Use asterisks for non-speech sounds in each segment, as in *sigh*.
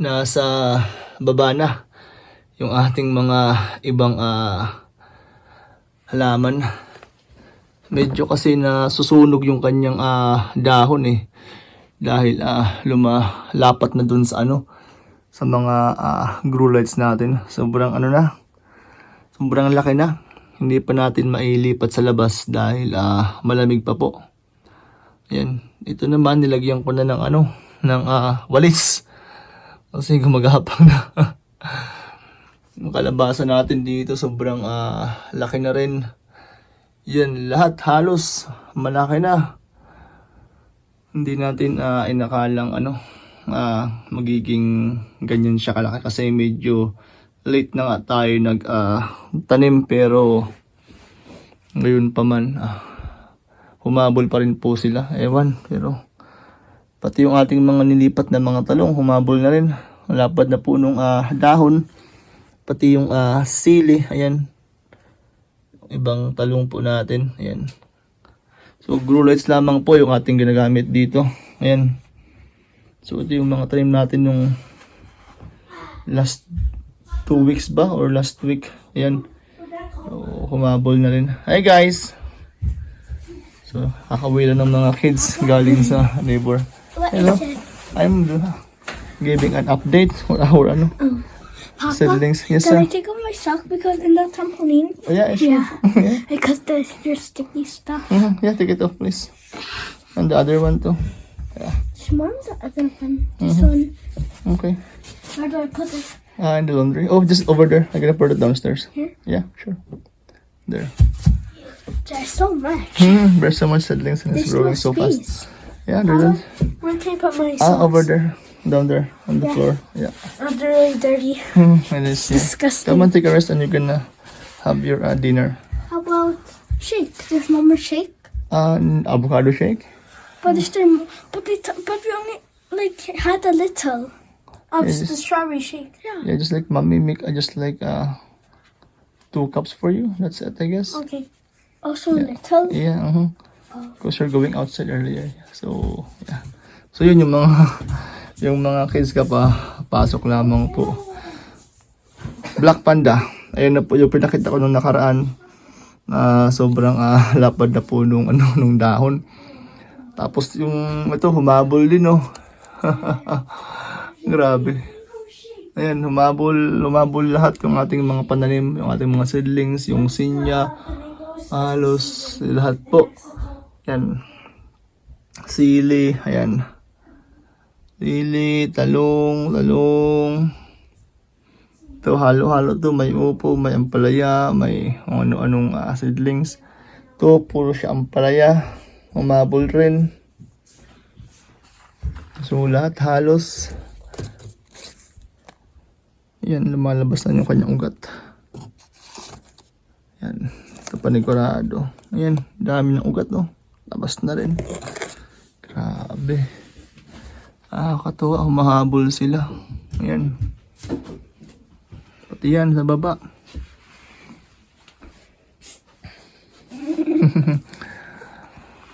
nasa baba na yung ating mga ibang ah, halaman. Medyo kasi na susunog yung kanyang ah, dahon eh. Dahil ah, lumalapat na dun sa ano, sa mga ah, grow lights natin. Sobrang ano na, sobrang laki na. Hindi pa natin mailipat sa labas dahil ah, malamig pa po. Ayan, ito naman nilagyan ko na ng ano, ng ah, walis. Kasi gumagapang na. *laughs* Yung kalabasa natin dito sobrang ah, laki na rin. Yan, lahat halos malaki na. Hindi natin ah, inakalang ano, ah, magiging ganyan siya kalaki kasi medyo late na nga tayo nag tanim pero ngayon pa man ah, humabol pa rin po sila. Ewan, pero pati yung ating mga nilipat na mga talong humabol na rin. Lapad na po nung ah, dahon. Pati yung ah, sili, ayan. Ibang talong po natin, ayan. So grow lights lamang po yung ating ginagamit dito. Ayan. So ito yung mga tanim natin nung last two weeks ba or last week. Ayan. So, humabol na rin. Hi guys! So, kakawila ng mga kids galing sa neighbor. Hello? I'm uh, giving an update for our ano, Papa, siblings. Yes, can I take off my sock because in the trampoline? Oh, yeah, sure. Yeah. *laughs* yeah. *laughs* Because there's your sticky stuff. Mhm, yeah, take it off, please. And the other one too. Mom's the other one. This Mm-hmm. one. Okay. Where do I put it? Ah, in the laundry. Oh, just over there. I'm gonna put it downstairs. Here? Yeah, sure. There. There's so much. Hmm, there's so much seedlings and it's There's growing so fast. Yeah, there's Papa, where can I put my socks? Ah, over there. Down there on the Yeah. floor. Yeah. Oh, they're really dirty. Hmm, and it's, yeah. Disgusting. Come on, take a rest and you're gonna have your uh, dinner. How about shake? There's no more shake. Uh, avocado shake. But it's still, but they, t- but we only like had a little of Yes. the strawberry shake. Yeah. Yeah, just like mommy make uh, just like uh two cups for you. That's it, I guess. Okay. Also little. Yeah, uh-huh. Because you're going outside earlier. So, yeah. So, yun yung mga *laughs* yung mga kids ka pa pasok lamang po. Black Panda. Ayun na po yung pinakita ko nung nakaraan na sobrang ah, *laughs* lapad na po nung, ano, *laughs* nung dahon. Tapos yung ito humabol din oh. Grabe. Ayan, humabol, humabol lahat yung ating mga pananim, yung ating mga seedlings, yung sinya, halos lahat po. Yan. Sili, ayan. Sili, talong, talong. Ito, halo-halo to. May upo, may ampalaya, may ano-anong ah, seedlings. Ito, puro siya ampalaya. Umabol rin. So, lahat halos. Yan, lumalabas na yung kanyang ugat. Yan. Ito panigurado. Ayan, dami ng ugat, no? Labas na rin. Grabe. Ah, katuwa. Humahabol sila. Ayan. Pati yan sa baba. *laughs*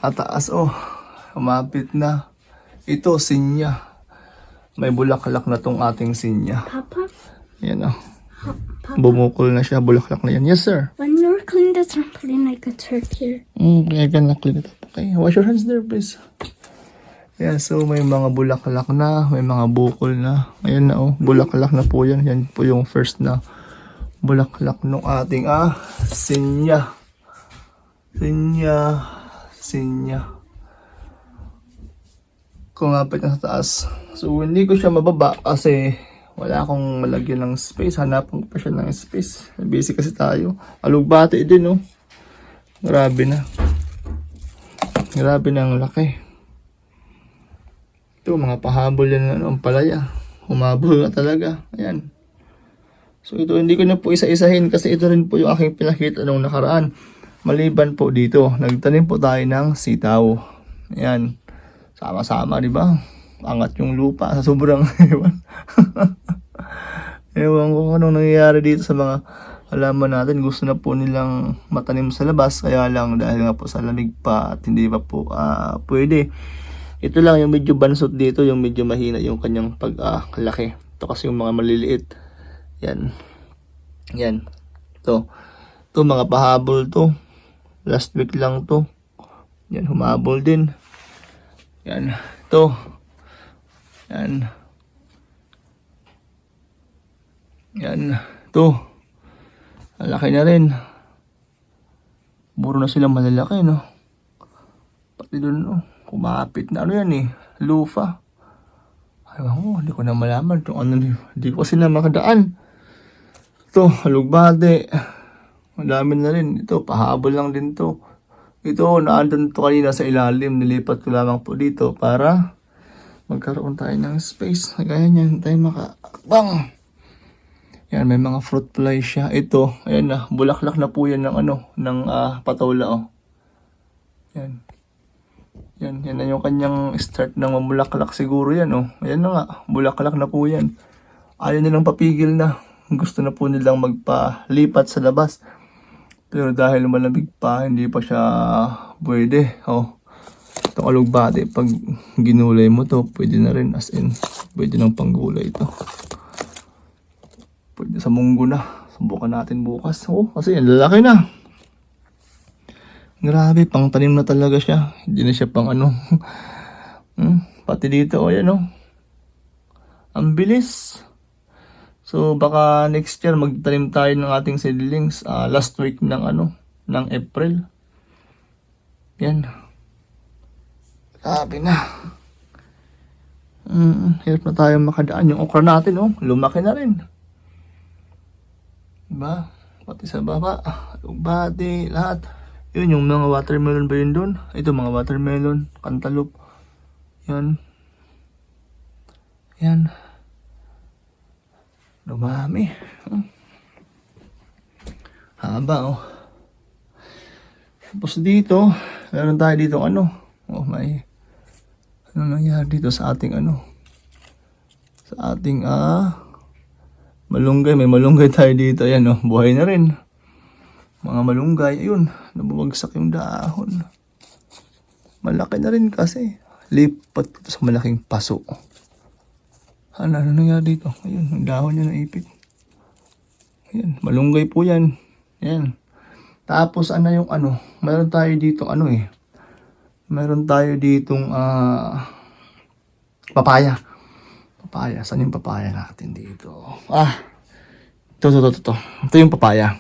Ataas, oh. Humapit na. Ito, sinya. May bulaklak na tong ating sinya. Papa, Ayan, oh. Bumukol na siya. Bulaklak na yan. Yes, sir. when you're cleaning the trampoline, I could hurt here. Mm, I can clean it up. Okay, wash your hands there, please. Yeah, so may mga bulaklak na, may mga bukol na. Ayan na oh, bulaklak na po yan. Yan po yung first na bulaklak nung ating ah, sinya. Sinya, sinya. Kumapit na sa taas. So, hindi ko siya mababa kasi wala akong malagyan ng space. Hanapan ko pa siya ng space. Busy kasi tayo. Alugbati din, oh. Grabe na. Grabe na ang laki. Ito, mga pahabol yan ano, ang palaya. Humabol na talaga. Ayan. So ito, hindi ko na po isa-isahin kasi ito rin po yung aking pinakita nung nakaraan. Maliban po dito, nagtanim po tayo ng sitaw. Ayan. Sama-sama, di ba? Angat yung lupa sa sobrang *laughs* ewan. ewan ko anong nangyayari dito sa mga halaman natin. Gusto na po nilang matanim sa labas. Kaya lang dahil nga po sa lamig pa at hindi pa po ah, pwede. Ito lang yung medyo bansot dito, yung medyo mahina yung kanyang paglaki. Ito kasi yung mga maliliit. Yan. Yan. To. To mga pahabol to. Last week lang to. Yan, humabol din. Yan. To. Yan. Yan. To. Ang laki na rin. Puro na silang malalaki, no? Pati doon, no? Kumapit na ano yan, eh. Lufa. Ay, oh, hindi ko na malaman kung ano. Hindi ko kasi na makadaan. Ito, halugbate. Ang na rin. Ito, pahabol lang din to. Ito, naandun to kanina sa ilalim. Nilipat ko lamang po dito para magkaroon tayo ng space. Kaya niyan tayo makakbang. Yan, may mga fruit fly siya. Ito, ayan na, bulaklak na po yan ng ano, ng ah, patola, oh. Yan. Yan, yan na yung kanyang start ng mamulaklak siguro yan, oh. Ayan na nga, bulaklak na po yan. Ayaw nilang papigil na. Gusto na po nilang magpalipat sa labas. Pero dahil malamig pa, hindi pa siya pwede. Oh. Itong alugbate, pag ginulay mo to, pwede na rin. As in, pwede ng panggulay ito. Pwede sa munggo na. Subukan natin bukas. Oh, kasi ang lalaki na. Grabe, pang tanim na talaga siya. Hindi na siya pang ano. *laughs* hmm, pati dito, oh, yan oh. Ang bilis. So, baka next year magtanim tayo ng ating seedlings. ah, last week ng ano, ng April. Yan. Grabe na. Mm, hirap na tayo makadaan. Yung okra natin, oh, lumaki na rin. Diba? Pati sa baba, bati, lahat. Yun, yung mga watermelon ba yun doon? Ito, mga watermelon, cantaloupe. Yan. Yan. Dumami. Hmm. Haba, oh. Tapos dito, meron tayo dito ano. Oh, may ano nangyari dito sa ating ano? Sa ating ah malunggay, may malunggay tayo dito. Ayan oh, buhay na rin. Mga malunggay, ayun, nababagsak yung dahon. Malaki na rin kasi. Lipat ko sa malaking paso. Ano, ano nangyari dito? Ayun, ang dahon niya naipit. Ayan, malunggay po yan. Ayan. Tapos ano yung ano, meron tayo dito ano eh. Meron tayo ditong ah papaya. Papaya. Saan yung papaya natin dito? Ah. Ito, ito, ito, ito. Ito yung papaya.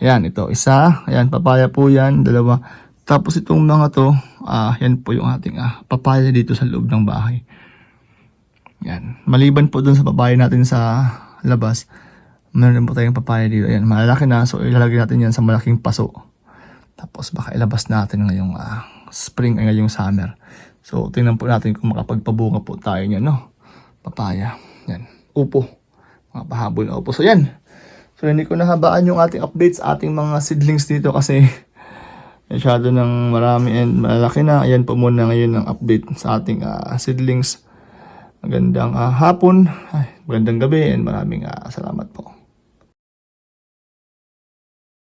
Ayan, ito. Isa. Ayan, papaya po yan. Dalawa. Tapos itong mga to, ah, yan po yung ating ah, papaya dito sa loob ng bahay. Yan. Maliban po dun sa papaya natin sa labas, meron din po tayong papaya dito. Ayan, malalaki na. So, ilalagay natin yan sa malaking paso. Tapos, baka ilabas natin ngayong ah, spring ay ngayong summer. So, tingnan po natin kung makapagpabunga po tayo niyan, no? Papaya. Yan. Upo. Mga pahabol na upo. So, yan. So, hindi ko nahabaan yung ating updates, ating mga seedlings dito kasi *laughs* masyado ng marami and malaki na. Ayan po muna ngayon ang update sa ating ah, seedlings. Magandang ah, hapon, ay, magandang gabi, and maraming ah, salamat po.